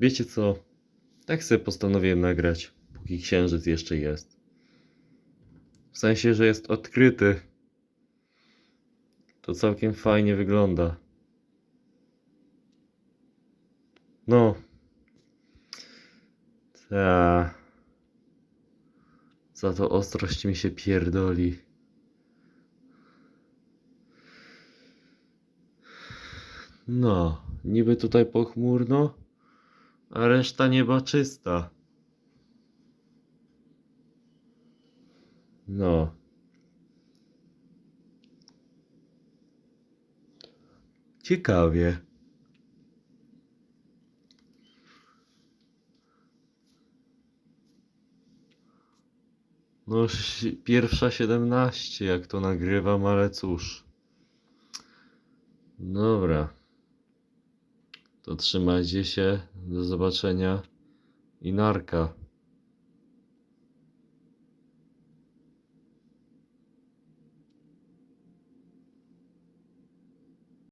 Wiecie co? Tak sobie postanowiłem nagrać, póki księżyc jeszcze jest. W sensie, że jest odkryty. To całkiem fajnie wygląda. No. Ta. Za to ostrość mi się pierdoli. No, niby tutaj pochmurno, a reszta nieba czysta. No. Ciekawie. No, pierwsza 17, jak to nagrywam, ale cóż. Dobra. To trzymajcie się. Do zobaczenia. I narka.